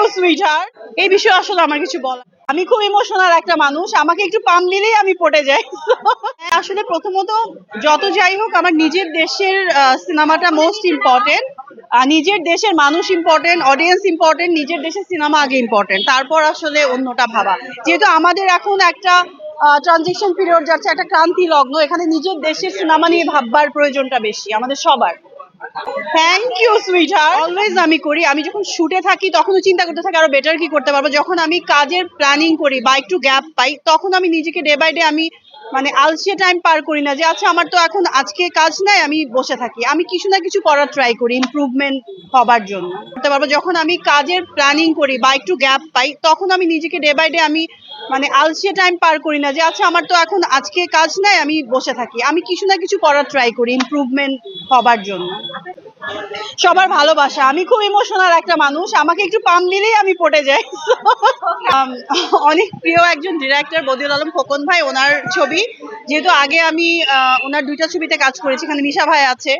You sweater এই বিষয়ে আসলে আমার কিছু বলা আমি খুব ইমোশনাল একটা মানুষ। আমাকে একটু পাম দিলেই আমি পড়ে যাই। আসলে প্রথমত যত যাই হোক, আমার নিজের দেশের সিনেমাটা মোস্ট ইম্পর্টেন্ট নিজের দেশের মানুষ ইম্পর্টেন্ট অডিয়েন্স ইম্পর্টেন্ট নিজের দেশের সিনেমা আগে ইম্পর্টেন্ট তারপর আসলে অন্যটা ভাবা। যেহেতু আমাদের এখন একটা ট্রানজেকশন পিরিয়ড যাচ্ছে, একটা ক্রান্তি লগ্ন, এখানে নিজের দেশের সিনেমা নিয়ে ভাববার প্রয়োজনটা বেশি, আমাদের সবার। থ্যাংক ইউ সুইটার অলওয়েজ আমি করি, আমি যখন শুটে থাকি তখনও চিন্তা করতে থাকি, আরও বেটার কি করতে পারব? যখন আমি কাজের প্ল্যানিং করি বা একটু গ্যাপ পাই, তখন আমি নিজেকে ডে বাই ডে আমি মানে আলসিয়া টাইম পার করি না যে আচ্ছা আমার তো এখন আজকে কাজ নাই, আমি বসে থাকি। আমি কিছু না কিছু করার ট্রাই করি ইমপ্রুভমেন্ট হবার জন্য। করতে পারব, যখন আমি কাজের প্ল্যানিং করি বা একটু গ্যাপ পাই, তখন আমি নিজেকে ডে বাই ডে আমি মানে আলসিয়া টাইম পার করি না যে আচ্ছা আমার তো এখন আজকে কাজ নাই, আমি বসে থাকি। আমি কিছু না কিছু করার ট্রাই করি ইমপ্রুভমেন্ট হবার জন্য। সবার ভালোবাসা। আমি খুব ইমোশনাল একটা মানুষ। আমাকে একটু পাম দিলেই আমি পটে যাই। অনেক প্রিয় একজন ডিরেক্টর বদিউল আলম খোকন ভাই, ওনার ছবি। যেহেতু আগে আমি ওনার দুইটা ছবিতে কাজ করেছি, এখানে মিশা ভাই আছে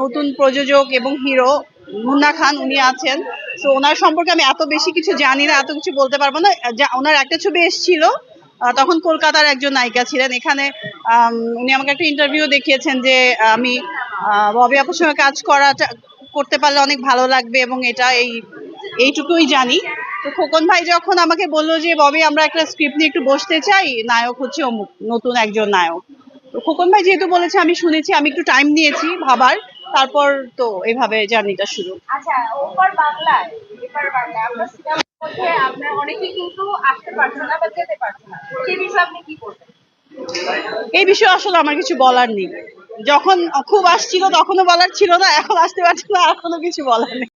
নতুন প্রযোজক এবং হিরো। মুন্না খান, উনি আছেন। তো ওনার সম্পর্কে আমি এত বেশি কিছু জানি না, এত কিছু বলতে পারব না। ওনার একটা ছবি এসেছিল তখন কলকাতার একজন নায়িকা ছিলেন। এখানে উনি আমাকে একটা ইন্টারভিউ দেখিয়েছেন যে, আমি ববি আপুর সঙ্গে কাজ করা করতে পারলে অনেক ভালো লাগবে এবং এটা এই, এইটুকুই জানি। তো খোকন ভাই যখন আমাকে বলল যে, ববি, আমরা একটা স্ক্রিপ্ট নিয়ে একটু বসতে চাই, নায়ক হচ্ছে অমুক, নতুন একজন নায়ক। খোকন ভাই যেহেতু বলেছে, আমি শুনেছি, আমি একটু টাইম নিয়েছি ভাবার। তারপর তো এভাবে জার্নিটা শুরু। আচ্ছা ওপার বাংলায় এপার বাংলায় আপনার সিনেমার মধ্যে আপনার অনেকেই কিন্তু আসতে পারছে না বা যেতে পারছে না। সেই বিষয়ে আপনি কি করবেন এই বিষয়ে আসলে আমার কিছু বলার নেই। যখন খুব আসছিল তখনও বলার ছিল না এখন আসতে পারছে না কোনো কিছু বলার নেই।